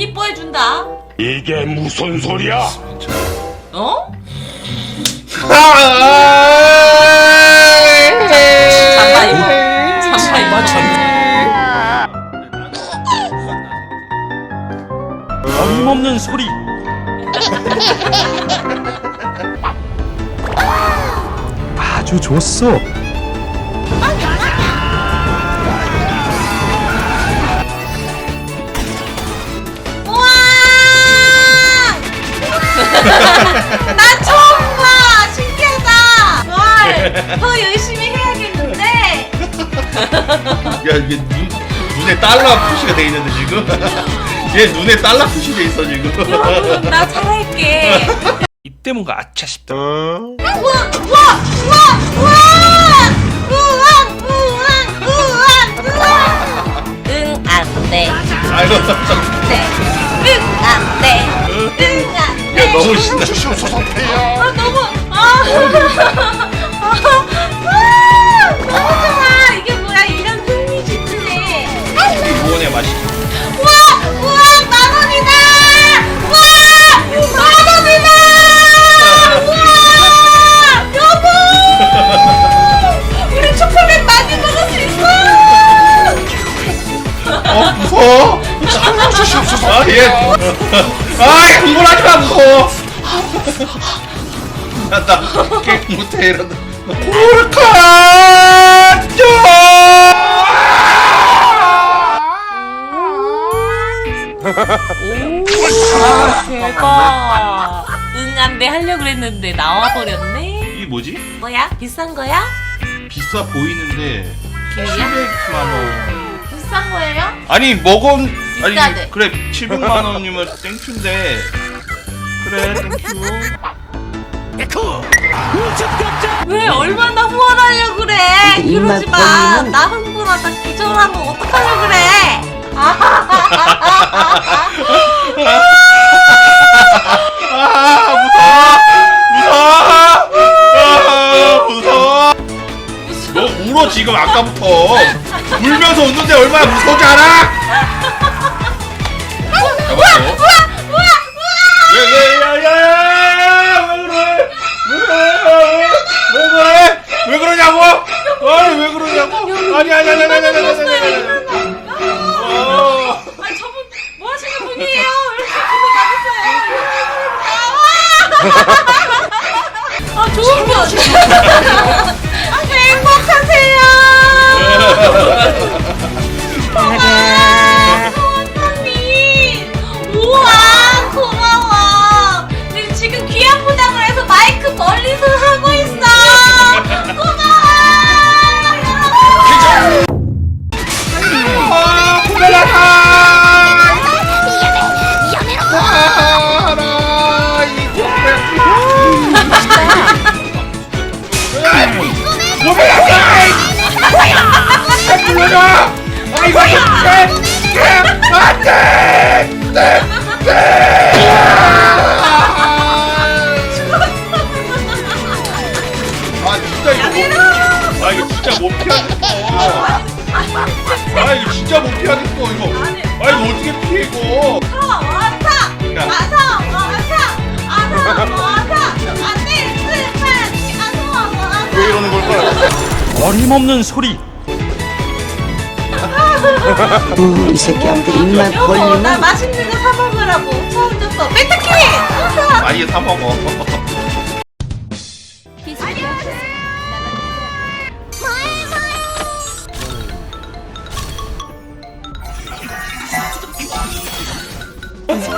안 이뻐해준다. 이게 무슨 소리야? 어? 잠바 입어. 잠바 입어. 어림없는 소리 아주 우 나 처음 봐! 신기하다! 뭘, 더 열심히 해야겠는데? 야 이게 눈, 눈에 달러 표시가 돼 있는데 지금 얘 눈에 달러 표시돼 있어 지금 여러분, 나 잘할게. 이때 뭔가 아차 싶다 우와! 우와! 우와! 우와! 우왕! 우왕! 우왕! 우왕! 응, 안 돼. 아이고 네. 응, 안 돼. 응, 너무 신나 아 너무 아, 아, 아 너무 좋아. 이게 뭐야? 이런 흥미진진해 무언의 맛이? 우와 우와 만 원이다. 우와 만 원이다. 우와 여보. 우리 초콜릿 많이 먹을 수 있어. 어 무서워? 아얘 아이 흥분하지 마 무서워 나나 게임 못해 이런다 아 대박 응 안돼 하려고 그랬는데 나와버렸네 이게 뭐지? 뭐야 비싼 거야? 비싸 보이는데 기회야? 700만 원 비싼 거예요? 아니 먹은 비싸대. 아니 그래 700만 원이면 땡큐인데. 그래 땡큐. 왜 얼마나 후원하려고 그래? 입맛 그러지 마. 벌리면- 나 흥분하다 기절하면 어떡하려고 그래? 아 무서워. 무서워. 아 무서워. 너 울어 지금 아까부터. 울면서 웃는데 얼마나 무서운지 알아? 잡았어 왜왜야야야 왜 그래 왜 그래 왜 그러냐고 아니 왜 그러냐고 아니 아니 아니 아니 아니 아니 아니 아니 아니 어. 아니 저분 뭐 하시는 분이에요 이렇게 분을 가셨어요 아 좋은 분 아, 행복하세요 원장님 아, 진짜 이거. 아, 이거 진짜 못 피하겠어. 아 이거 진짜 못 피하겠어 이거 아 이거 어떻게 피해 이거 왜 이러는 걸까 어림없는 소리 우, 이 새끼한테 입맛 여보 나 벌리면? 맛있는 거 사 먹으라고. 처음 줬어. 베타킨 많이 사 먹어.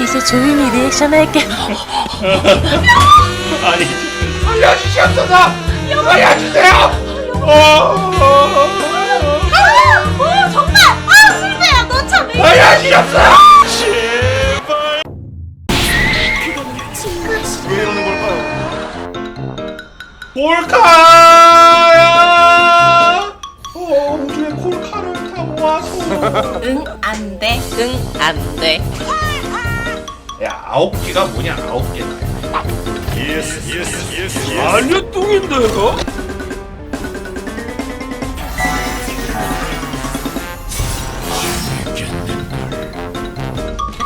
이제 조용히 리액션 할게. 아니 살려주셨어 살려주세요! 어, 아, 너참 살려주셨어 제발 왜 이러는 걸까요 어 우주에 콜카를 타고 와서 응 안 돼. 응 안 돼. 야 아홉 개가 뭐냐? 아홉 개나 아니야 뚱인데 이거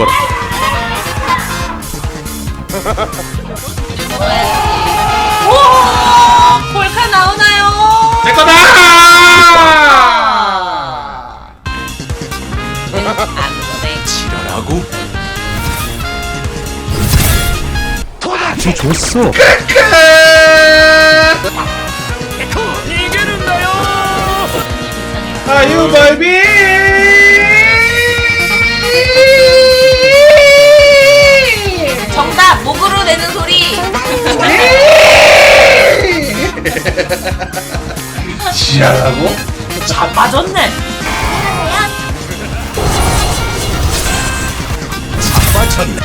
죽어라. 오! 볼카 나오나요? 내 거다! 지랄하고? 아주 줬어. 이겨는가요? 아유, 발비! 되는 소리. 지랄하고? 잘 빠졌네. 빠졌네.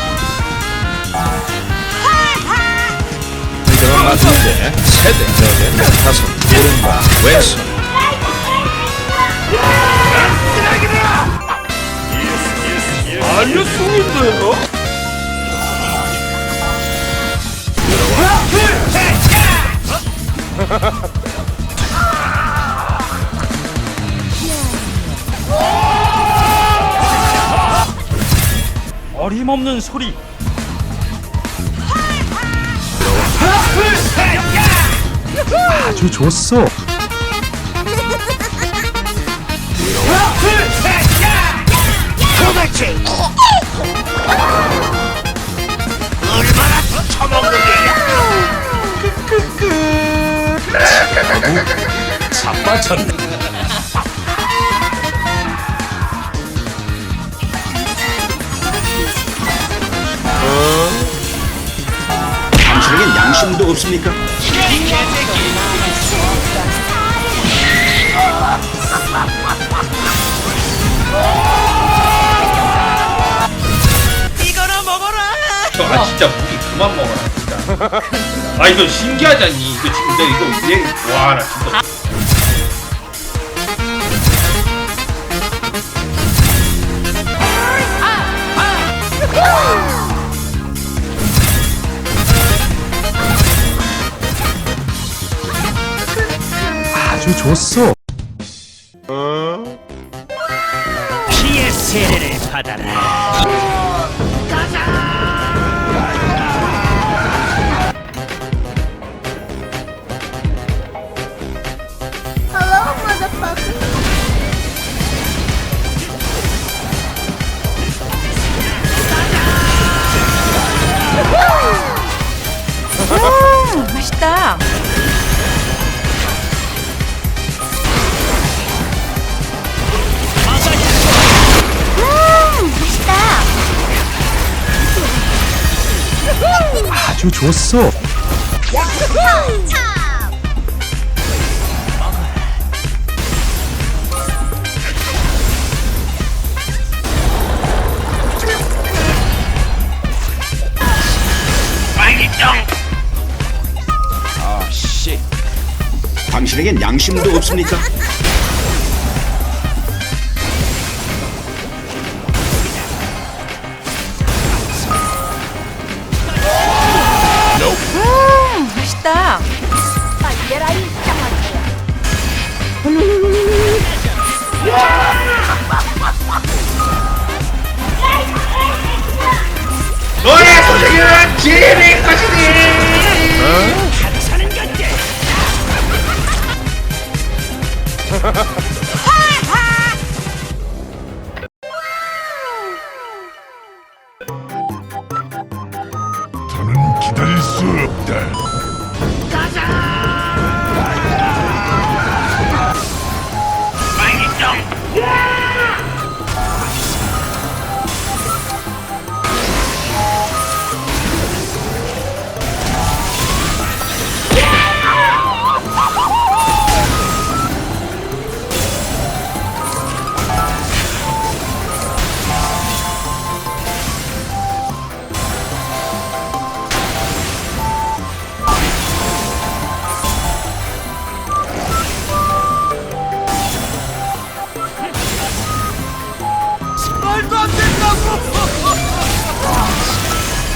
그건 맞는데 세대 저대 다섯 오른바 왼손 알렸습니다. 어림없는 소리. 아주 좋았어 얼마나 처먹는 게 자빠졌네. 당신에겐 양심도 없습니까? 이거나 먹어라. 아 진짜 무기 그만 먹어라. 아 이거 신기하지 않니? 이거 진짜 이거 얘 와나 진짜. 아주 좋소. 어? 피의 세례를 받아라. 아주 좋았어. 아, 당신에겐 양심도 없습니까? 지리 것이니. 어? 어?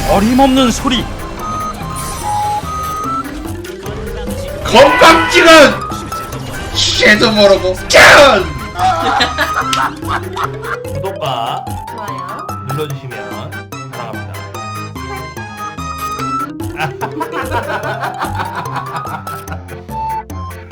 어림없는 소리 건방지는 쟤도 모르고 짠! 구독과 좋아요. 눌러주시면 사랑합니다. 네.